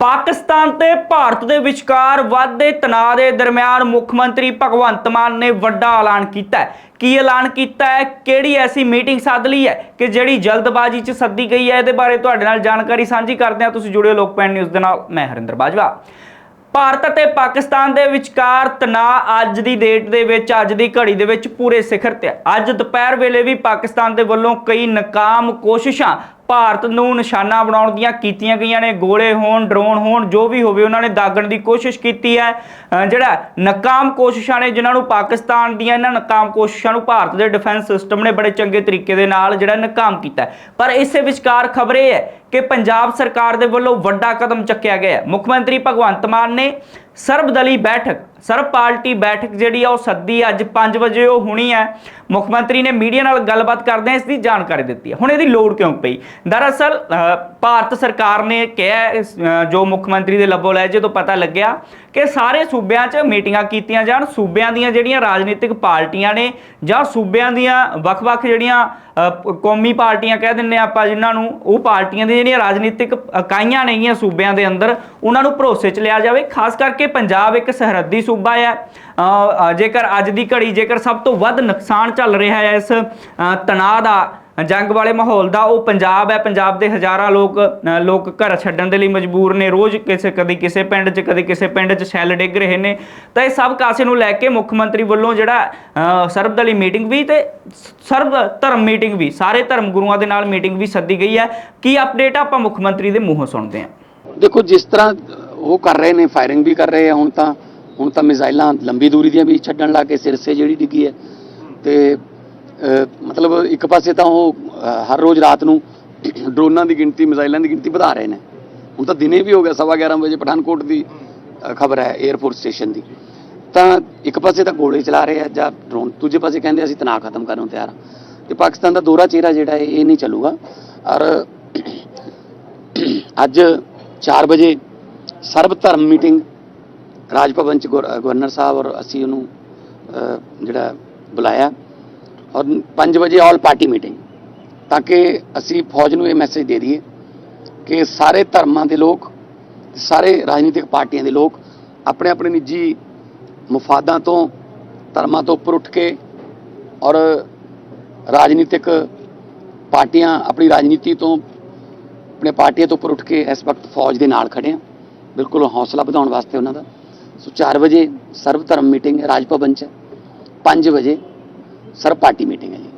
ਪਾਕਿਸਤਾਨ ਤੇ ਭਾਰਤ ਦੇ ਵਿਚਕਾਰ ਵੱਧਦੇ ਤਣਾਅ ਦੇ ਦਰਮਿਆਨ ਮੁੱਖ ਮੰਤਰੀ ਭਗਵੰਤ ਮਾਨ ਨੇ ਵੱਡਾ ਐਲਾਨ ਕੀਤਾ ਹੈ। ਕੀ ਐਲਾਨ ਕੀਤਾ ਹੈ? ਕਿਹੜੀ ਐਸੀ ਮੀਟਿੰਗ ਸੱਦ ਲਈ ਹੈ ਕਿ ਜਿਹੜੀ ਜਲਦਬਾਜ਼ੀ 'ਚ ਸੱਦੀ ਗਈ ਹੈ? ਇਹਦੇ ਬਾਰੇ ਤੁਹਾਡੇ ਨਾਲ ਜਾਣਕਾਰੀ ਸਾਂਝੀ ਕਰਦੇ ਹਾਂ। ਤੁਸੀਂ ਜੁੜਿਓ ਲੋਕਪੈਨ ਨਿਊਜ਼ ਦੇ ਨਾਲ। ਮੈਂ ਹਰਿੰਦਰ ਬਾਜਵਾ। ਭਾਰਤ ਅਤੇ ਪਾਕਿਸਤਾਨ ਦੇ ਵਿਚਕਾਰ ਤਣਾਅ ਅੱਜ ਦੀ ਡੇਟ ਦੇ ਵਿੱਚ, ਅੱਜ ਦੀ ਘੜੀ ਦੇ ਵਿੱਚ ਪੂਰੇ ਸਿਖਰ ਤੇ ਹੈ। ਅੱਜ ਦੁਪਹਿਰ ਵੇਲੇ ਵੀ ਪਾਕਿਸਤਾਨ ਦੇ ਵੱਲੋਂ ਕਈ ਨਾਕਾਮ ਕੋਸ਼ਿਸ਼ਾਂ ਭਾਰਤ ਨੂੰ ਨਿਸ਼ਾਨਾ ਬਣਾਉਣ ਦੀਆਂ ਕੀਤੀਆਂ ਗਈਆਂ ਨੇ, ਗੋਲੇ ਹੋਣ, ਡਰੋਨ ਹੋਣ, ਜੋ ਵੀ ਹੋਵੇ, ਉਹਨਾਂ ਨੇ ਦਾਗਣ ਦੀ ਕੋਸ਼ਿਸ਼ ਕੀਤੀ ਹੈ। ਜਿਹੜਾ ਨਾਕਾਮ ਕੋਸ਼ਿਸ਼ਾਂ ਨੇ, ਜਿਨ੍ਹਾਂ ਨੂੰ ਪਾਕਿਸਤਾਨ ਦੀਆਂ ਇਹਨਾਂ ਨਾਕਾਮ ਕੋਸ਼ਿਸ਼ਾਂ ਨੂੰ ਭਾਰਤ ਦੇ ਡਿਫੈਂਸ ਸਿਸਟਮ ਨੇ ਬੜੇ ਚੰਗੇ ਤਰੀਕੇ ਦੇ ਨਾਲ ਜਿਹੜਾ ਨਾਕਾਮ ਕੀਤਾ ਪਰ ਇਸੇ ਵਿਚਕਾਰ ਖਬਰ ਇਹ ਹੈ ਕਿ ਪੰਜਾਬ ਸਰਕਾਰ ਦੇ ਵੱਲੋਂ ਵੱਡਾ ਕਦਮ ਚੱਕਿਆ ਗਿਆ ਹੈ। ਮੁੱਖ ਮੰਤਰੀ ਭਗਵੰਤ ਮਾਨ ਨੇ ਸਰਬਦਲੀ ਬੈਠਕ ਸਰ ਪਾਰਟੀ ਬੈਠਕ ਜਿਹੜੀ ਆ ਉਹ ਸੱਦੀ ਅੱਜ 5 ਵਜੇ ਉਹ ਹੋਣੀ ਹੈ ਮੁੱਖ ਮੰਤਰੀ ਨੇ ਮੀਡੀਆ ਨਾਲ ਗੱਲਬਾਤ ਕਰਦੇ ਇਸ ਦੀ ਜਾਣਕਾਰੀ ਦਿੱਤੀ ਹੈ ਹੁਣ ਇਹਦੀ ਲੋੜ ਕਿਉਂ ਪਈ? ਦਰਅਸਲ ਅ, ਭਾਰਤ ਸਰਕਾਰ ਨੇ ਕਿਹਾ ਜੋ ਮੁੱਖ ਮੰਤਰੀ ਦੇ ਲੱਭੋ ਲੈ ਜਦੋਂ ਪਤਾ ਲੱਗਿਆ ਕਿ ਸਾਰੇ ਸੂਬਿਆਂ 'ਚ ਮੀਟਿੰਗਾਂ ਕੀਤੀਆਂ ਜਾਣ, ਸੂਬਿਆਂ ਦੀਆਂ ਜਿਹੜੀਆਂ ਰਾਜਨੀਤਿਕ ਪਾਰਟੀਆਂ ਨੇ ਜਾਂ ਸੂਬਿਆਂ ਦੀਆਂ ਵੱਖ-ਵੱਖ ਜਿਹੜੀਆਂ ਕੌਮੀ ਪਾਰਟੀਆਂ ਕਹਿ ਦਿੰਨੇ ਆਪਾਂ ਜਿਨ੍ਹਾਂ ਨੂੰ, ਉਹ ਪਾਰਟੀਆਂ ਦੀਆਂ ਜਿਹੜੀਆਂ ਰਾਜਨੀਤਿਕ ਇਕਾਈਆਂ ਨੇਗੀਆਂ ਸੂਬਿਆਂ ਦੇ ਅੰਦਰ, ਉਹਨਾਂ ਨੂੰ ਭਰੋਸੇ 'ਚ ਲਿਆ ਜਾਵੇ। ਖਾਸ ਕਰਕੇ ਪੰਜਾਬ ਇੱਕ ਸਰਹੱਦੀ ਸੂਬਾ ਹੈ। ਜੇਕਰ ਅੱਜ ਦੀ ਘੜੀ ਜੇਕਰ ਸਭ ਤੋਂ ਵੱਧ ਨੁਕਸਾਨ ਚੱਲ ਰਿਹਾ ਹੈ ਇਸ ਤਣਾਅ ਦਾ ਜੰਗ ਵਾਲੇ ਮਾਹੌਲ ਦਾ ਉਹ ਪੰਜਾਬ ਹੈ, ਪੰਜਾਬ ਦੇ ਹਜ਼ਾਰਾਂ ਲੋਕ ਲੋਕ ਘਰ ਛੱਡਣ ਦੇ ਲਈ ਮਜਬੂਰ ਨੇ। ਰੋਜ਼ ਕਿਸੇ, ਕਦੀ ਕਿਸੇ ਪਿੰਡ 'ਚ, ਕਦੀ ਕਿਸੇ ਪਿੰਡ 'ਚ ਸ਼ੈੱਲ ਡਿੱਗ ਰਹੇ ਨੇ। ਤਾਂ ਇਹ ਸਭ ਕਾਸੇ ਨੂੰ ਲੈ ਕੇ ਮੁੱਖ ਮੰਤਰੀ ਵੱਲੋਂ ਜਿਹੜਾ ਸਰਬਦਲੀ ਮੀਟਿੰਗ ਵੀ ਤੇ ਸਰਬ ਧਰਮ ਮੀਟਿੰਗ ਵੀ, ਸਾਰੇ ਧਰਮ ਗੁਰੂਆਂ ਦੇ ਨਾਲ ਮੀਟਿੰਗ ਵੀ ਸੱਦੀ ਗਈ ਹੈ। ਕੀ ਅਪਡੇਟ ਆਪਾਂ ਮੁੱਖ ਮੰਤਰੀ ਦੇ ਮੂੰਹੋਂ ਸੁਣਦੇ ਹਾਂ? ਦੇਖੋ, ਜਿਸ ਤਰ੍ਹਾਂ ਉਹ ਕਰ ਰਹੇ ਨੇ, ਫਾਇਰਿੰਗ ਵੀ ਕਰ ਰਹੇ ਆ ਹੁਣ ਤਾਂ। ਹੁਣ ਤਾਂ ਮਿਜ਼ਾਈਲਾਂ ਲੰਬੀ ਦੂਰੀ ਦੀਆਂ ਵੀ ਛੱਡਣ ਲੱਗ ਕੇ ਸਿਰਸੇ ਜਿਹੜੀ ਡਿੱਗੀ ਹੈ। ਤੇ ਮਤਲਬ ਇੱਕ ਪਾਸੇ ਤਾਂ ਉਹ ਹਰ ਰੋਜ਼ ਰਾਤ ਨੂੰ ਡਰੋਨਾਂ ਦੀ ਗਿਣਤੀ, ਮਿਜ਼ਾਈਲਾਂ ਦੀ ਗਿਣਤੀ ਵਧਾ ਰਹੇ ਨੇ। ਹੁਣ ਤਾਂ ਦਿਨੇ ਵੀ ਹੋ ਗਿਆ, ਸਵਾ 11 ਵਜੇ ਪਠਾਨਕੋਟ ਦੀ ਖਬਰ ਹੈ 에ਅਰਪੋਰਟ ਸਟੇਸ਼ਨ ਦੀ। ਤਾਂ ਇੱਕ ਪਾਸੇ ਤਾਂ ਗੋਲੇ ਚਲਾ ਰਹੇ ਆ, ਜਾਂ ਡਰੋਨ ਦੂਜੇ ਪਾਸੇ ਕਹਿੰਦੇ ਅਸੀਂ ਤਣਾਅ ਖਤਮ ਕਰਨ ਨੂੰ ਤਿਆਰ ਹਾਂ ਤੇ ਪਾਕਿਸਤਾਨ ਦਾ ਦੋਹਰਾ ਚਿਹਰਾ ਜਿਹੜਾ ਹੈ, ਇਹ ਨਹੀਂ ਚੱਲੂਗਾ। ਔਰ ਅੱਜ 4 ਵਜੇ ਸਰਬ ਧਰਮ ਮੀਟਿੰਗ ਰਾਜ ਭਵਨ ਚ ਗਵਰ- ਗਵਰਨਰ ਸਾਹਿਬ ਔਰ ਅਸੀਂ ਉਹਨੂੰ ਜਿਹੜਾ ਬੁਲਾਇਆ। ਔਰ 5 ਵਜੇ ਆਲ ਪਾਰਟੀ ਮੀਟਿੰਗ ਤਾਂ ਕਿ ਅਸੀਂ ਫੌਜ ਨੂੰ ਇਹ ਮੈਸੇਜ ਦੇ ਦਈਏ ਕਿ ਸਾਰੇ ਧਰਮਾਂ ਦੇ ਲੋਕ, ਸਾਰੇ ਰਾਜਨੀਤਿਕ ਪਾਰਟੀਆਂ ਦੇ ਲੋਕ ਆਪਣੇ ਆਪਣੇ ਨਿੱਜੀ ਮਫਾਦਾਂ ਤੋਂ, ਧਰਮਾਂ ਤੋਂ ਉੱਪਰ ਉੱਠ ਕੇ ਔਰ ਰਾਜਨੀਤਿਕ ਪਾਰਟੀਆਂ ਆਪਣੀ ਰਾਜਨੀਤੀ ਤੋਂ, ਆਪਣੇ ਪਾਰਟੀਆਂ ਤੋਂ ਉੱਪਰ ਉੱਠ ਕੇ ਇਸ ਵਕਤ ਫੌਜ ਦੇ ਨਾਲ ਖੜੇ ਆ ਬਿਲਕੁਲ ਹੌਸਲਾ ਵਧਾਉਣ ਵਾਸਤੇ ਉਹਨਾਂ ਦਾ। ਸੋ 4 ਵਜੇ ਸਰਵ ਧਰਮ ਮੀਟਿੰਗ ਹੈ ਰਾਜ ਭਵਨ ਚ 5 ਵਜੇ ਸਰ ਪਾਰਟੀ ਮੀਟਿੰਗ ਹੈ ਜੀ।